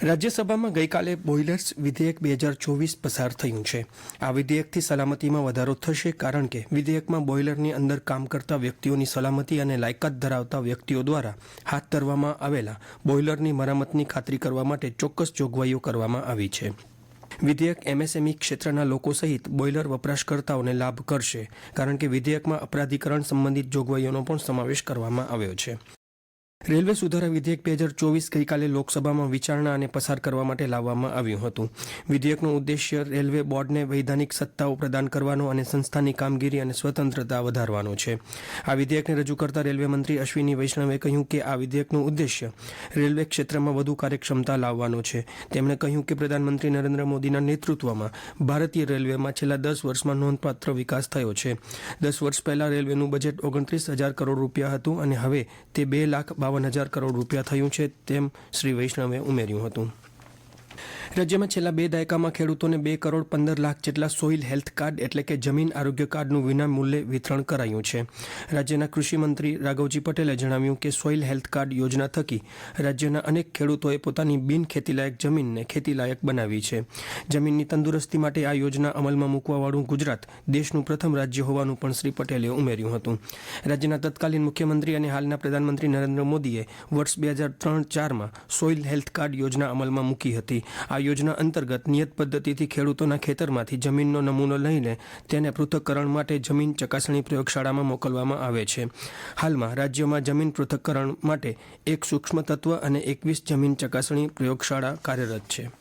રાજ્યસભામાં ગઈકાલે બોઇલર્સ વિધેયક બે હજાર ચોવીસ પસાર થયું છે. આ વિધેયકથી સલામતીમાં વધારો થશે કારણ કે વિધેયકમાં બોઇલરની અંદર કામ કરતા વ્યક્તિઓની સલામતી અને લાયકાત ધરાવતા વ્યક્તિઓ દ્વારા હાથ ધરવામાં આવેલા બોઇલરની મરામતની ખાતરી કરવા માટે ચોક્કસ જોગવાઈઓ કરવામાં આવી છે. વિધેયક એમએસએમઈ ક્ષેત્રના લોકો સહિત બોઇલર વપરાશકર્તાઓને લાભ કરશે, કારણ કે વિધેયકમાં અપરાધીકરણ સંબંધિત જોગવાઈઓનો પણ સમાવેશ કરવામાં આવ્યો છે. રેલવે સુધારા વિધેયક બે હજાર ચોવીસ ગઈકાલે લોકસભામાં વિચારણા અને પસાર કરવા માટે લાવવામાં આવ્યું હતું. વિધેયકનો ઉદ્દેશ્ય રેલવે બોર્ડને વૈધાનિક સત્તાઓ પ્રદાન કરવાનો અને સંસ્થાની કામગીરી અને સ્વતંત્રતા વધારવાનો છે. આ વિધેયકને રજૂ કરતા રેલવે મંત્રી અશ્વિની વૈષ્ણવે કહ્યું કે આ વિધેયકનું ઉદ્દેશ્ય રેલવે ક્ષેત્રમાં વધુ કાર્યક્ષમતા લાવવાનો છે. તેમણે કહ્યું કે પ્રધાનમંત્રી નરેન્દ્ર મોદીના નેતૃત્વમાં ભારતીય રેલવેમાં છેલ્લા દસ વર્ષમાં નોંધપાત્ર વિકાસ થયો છે. દસ વર્ષ પહેલા રેલવેનું બજેટ ઓગણત્રીસ હજાર કરોડ રૂપિયા હતું અને હવે તે બે લાખ બાવન હજાર કરોડ રૂપિયા થયું છે તેમ શ્રી વૈષ્ણવે ઉમેર્યું હતું. રાજ્યમાં છેલ્લા બે દાયકામાં ખેડૂતોને બે કરોડ પંદર લાખ જેટલા સોઇલ હેલ્થ કાર્ડ એટલે કે જમીન આરોગ્ય કાર્ડનું વિનામૂલ્યે વિતરણ કરાયું છે. રાજ્યના કૃષિમંત્રી રાઘવજી પટેલે જણાવ્યું કે સોઇલ હેલ્થ કાર્ડ યોજના થકી રાજ્યના અનેક ખેડૂતોએ પોતાની બિન ખેતીલાયક જમીનને ખેતીલાયક બનાવી છે. જમીનની તંદુરસ્તી માટે આ યોજના અમલમાં મૂકવાવાળું ગુજરાત દેશનું પ્રથમ રાજ્ય હોવાનું પણ શ્રી પટેલે ઉમેર્યું હતું. રાજ્યના તત્કાલીન મુખ્યમંત્રી અને હાલના પ્રધાનમંત્રી નરેન્દ્ર મોદીએ વર્ષ બે હજાર ત્રણ ચારમાં સોઇલ હેલ્થ કાર્ડ યોજના અમલમાં મૂકી હતી. આ યોજના અંતર્ગત નિયત પદ્ધતિથી ખેડૂતોના ખેતરમાંથી જમીનનો નમૂનો લઈને તેને પૃથ્થકરણ માટે જમીન ચકાસણી પ્રયોગશાળામાં મોકલવામાં આવે છે. હાલમાં રાજ્યમાં જમીન પૃથ્થકરણ માટે એક સૂક્ષ્મ તત્વ અને એકવીસ જમીન ચકાસણી પ્રયોગશાળા કાર્યરત છે.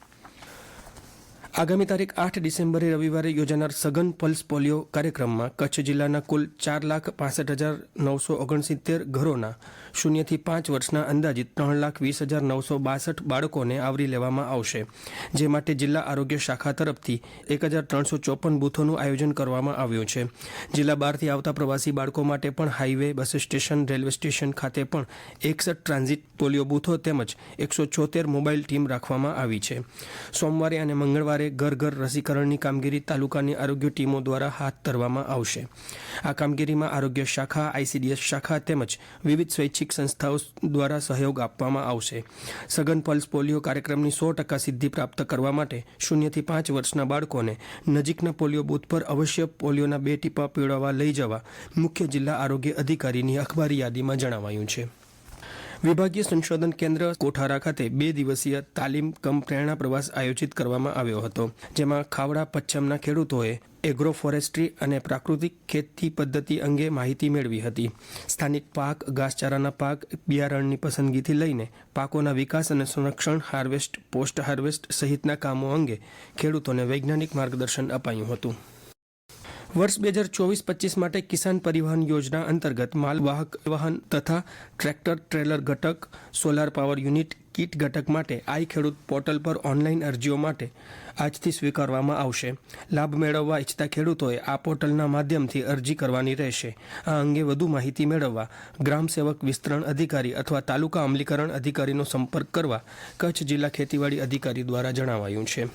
આગામી તારીખ આઠ ડિસેમ્બરે રવિવારે યોજાનાર સઘન પલ્સ પોલિયો કાર્યક્રમમાં કચ્છ જિલ્લાના કુલ ચાર લાખ પાસઠ હજાર નવસો ઓગણસિત્તેર ઘરોના શૂન્યથી પાંચ વર્ષના અંદાજિત ત્રણ લાખ વીસ હજાર નવસો બાસઠ બાળકોને આવરી લેવામાં આવશે. જે માટે જિલ્લા આરોગ્ય શાખા તરફથી એક હજાર ત્રણસો ચોપન બૂથોનું આયોજન કરવામાં આવ્યું છે. જિલ્લા બહારથી આવતા પ્રવાસી બાળકો માટે પણ highway, bus station, railway station ખાતે પણ એકસઠ ટ્રાન્ઝિટ પોલિયો બૂથો તેમજ એકસો છોતેર મોબાઈલ ટીમ રાખવામાં આવી છે. સોમવારે અને મંગળવારે ઘર ઘર રસીકરણની કામગીરી તાલુકાની આરોગ્ય ટીમો દ્વારા હાથ ધરવામાં આવશે. આ કામગીરીમાં આરોગ્ય શાખા આઈસીડીએસ શાખા તેમજ વિવિધ સ્વૈચ્છિક સંસ્થાઓ દ્વારા સહયોગ આપવામાં આવશે. સઘન પલ્સ પોલિયો કાર્યક્રમની સો ટકા સિદ્ધિ પ્રાપ્ત કરવા માટે શૂન્યથી પાંચ વર્ષના બાળકોને નજીકના પોલિયો બૂથ પર અવશ્ય પોલિયોના બે ટીપા પીવડાવવા લઈ જવા મુખ્ય જિલ્લા આરોગ્ય અધિકારીની અખબારી યાદીમાં જણાવાયું છે. વિભાગીય સંશોધન કેન્દ્ર કોઠારા ખાતે બે દિવસીય તાલીમ કમ પ્રેરણા પ્રવાસ આયોજિત કરવામાં આવ્યો હતો, જેમાં ખાવડા પચ્છમના ખેડૂતોએ એગ્રો ફોરેસ્ટ્રી અને પ્રાકૃતિક ખેતી પદ્ધતિ અંગે માહિતી મેળવી હતી. સ્થાનિક પાક, ઘાસચારાના પાક, બિયારણની પસંદગીથી લઈને પાકોના વિકાસ અને સંરક્ષણ, હાર્વેસ્ટ, પોસ્ટ હાર્વેસ્ટ સહિતના કામો અંગે ખેડૂતોને વૈજ્ઞાનિક માર્ગદર્શન અપાયું હતું. વર્ષ બે હજાર ચોવીસ પચીસ માટે કિસાન પરિવહન યોજના અંતર્ગત માલવાહક વાહન તથા ટ્રેક્ટર, ટ્રેલર ઘટક, સોલાર પાવર યુનિટ, કીટ ઘટક માટે આઈ ખેડૂત પોર્ટલ પર ઓનલાઈન અરજીઓ માટે આજથી સ્વીકારવામાં આવશે. લાભ મેળવવા ઈચ્છતા ખેડૂતોએ આ પોર્ટલના માધ્યમથી અરજી કરવાની રહેશે. આ અંગે વધુ માહિતી મેળવવા ગ્રામ સેવક વિસ્તરણ અધિકારી અથવા તાલુકા અમલીકરણ અધિકારીનો સંપર્ક કરવા કચ્છ જિલ્લા ખેતીવાડી અધિકારી દ્વારા જણાવાયું છે.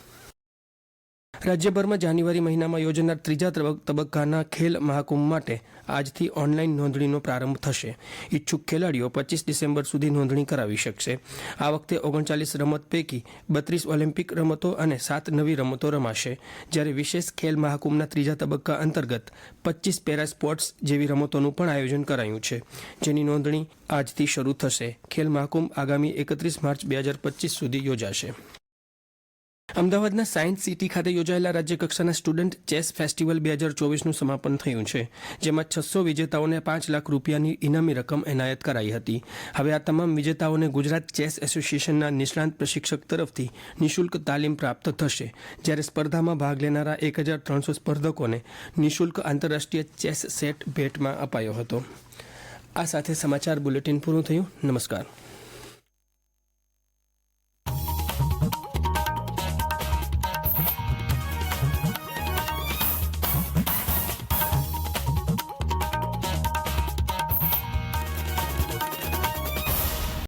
રાજ્યભરમાં જાન્યુઆરી મહિનામાં યોજાનાર ત્રીજા તબક્કાના ખેલ મહાકુંભ માટે આજથી ઓનલાઈન નોંધણીનો પ્રારંભ થશે. ઈચ્છુક ખેલાડીઓ પચીસ ડિસેમ્બર સુધી નોંધણી કરાવી શકશે. આ વખતે ઓગણચાલીસ રમત પૈકી બત્રીસ ઓલિમ્પિક રમતો અને સાત નવી રમતો રમાશે. જ્યારે વિશેષ ખેલ મહાકુંભના ત્રીજા તબક્કા અંતર્ગત પચીસ પેરા સ્પોર્ટ્સ જેવી રમતોનું પણ આયોજન કરાયું છે. જેની નોંધણી આજથી શરૂ થશે. ખેલ મહાકુંભ આગામી એકત્રીસ માર્ચ બે હજાર પચીસ સુધી યોજાશે. અમદાવાદના સાયન્સ સિટી ખાતે યોજાયેલા રાજ્યકક્ષાના સ્ટુડન્ટ ચેસ ફેસ્ટિવલ બે હજાર ચોવીસનું સમાપન થયું છે, જેમાં છસો વિજેતાઓને પાંચ લાખ રૂપિયાની ઇનામી રકમ એનાયત કરાઈ હતી. હવે આ તમામ વિજેતાઓને ગુજરાત ચેસ એસોસિએશનના નિષ્ણાંત પ્રશિક્ષક તરફથી નિઃશુલ્ક તાલીમ પ્રાપ્ત થશે, જ્યારે સ્પર્ધામાં ભાગ લેનારા એક હજાર ત્રણસો સ્પર્ધકોને નિઃશુલ્ક આંતરરાષ્ટ્રીય ચેસ સેટ ભેટમાં અપાયો હતો. આ સાથે સમાચાર બુલેટિન પૂરું થયું. નમસ્કાર.